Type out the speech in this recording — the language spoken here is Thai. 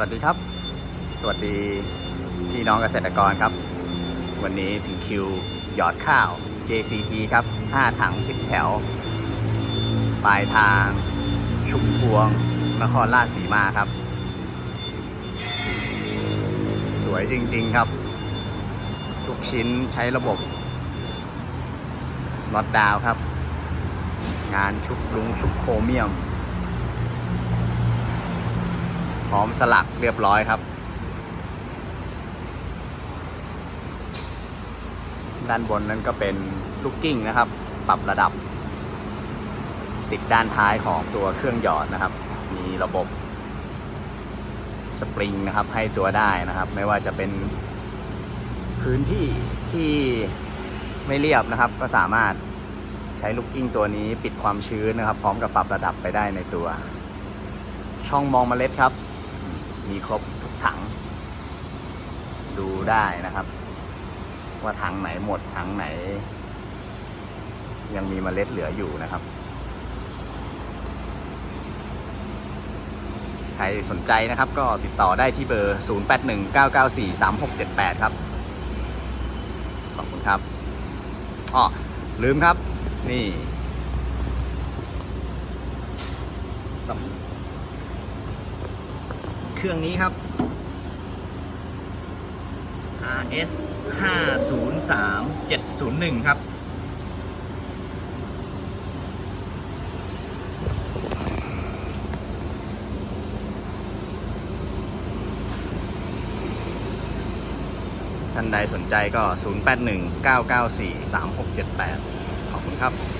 วัสดีครับ สวัสดีพี่น้องเกษตรกรครับ วันนี้ถึงคิวหยอดข้าว JCT ครับ 5 ถัง 10 แถว ปลายทาง ชุมพวง นครราชสีมาครับ สวยจริงๆครับ ทุกชิ้นใช้ระบบน็อตดาวครับ งานชุบลุงชุบโครเมียม พร้อมสลักเรียบร้อยครับ ด้านบนนั้นก็เป็นลูกกิ้งนะครับ ปรับระดับ ติดด้านท้ายของตัวเครื่องหยอดนะครับ มีระบบสปริงนะครับให้ตัวได้นะครับ ไม่ว่าจะเป็นพื้นที่ที่ไม่เรียบนะครับ ก็สามารถใช้ลูกกิ้งตัวนี้ปิดความชื้นนะครับ พร้อมกับปรับระดับไปได้ในตัว ช่องมองเมล็ดครับ มีครบทุกถัง ดูได้นะครับ ว่าถังไหนหมดถังไหน ยังมีเมล็ดเหลืออยู่นะครับ ใครสนใจนะครับ ก็ติดต่อได้ที่เบอร์ 0819943678 ครับ ขอบคุณครับอ๋อลืมครับ นี่สำ เครื่องนี้ครับ RS 503 701 ครับ ท่านใดสนใจก็ 081 994 3678 ขอบคุณครับ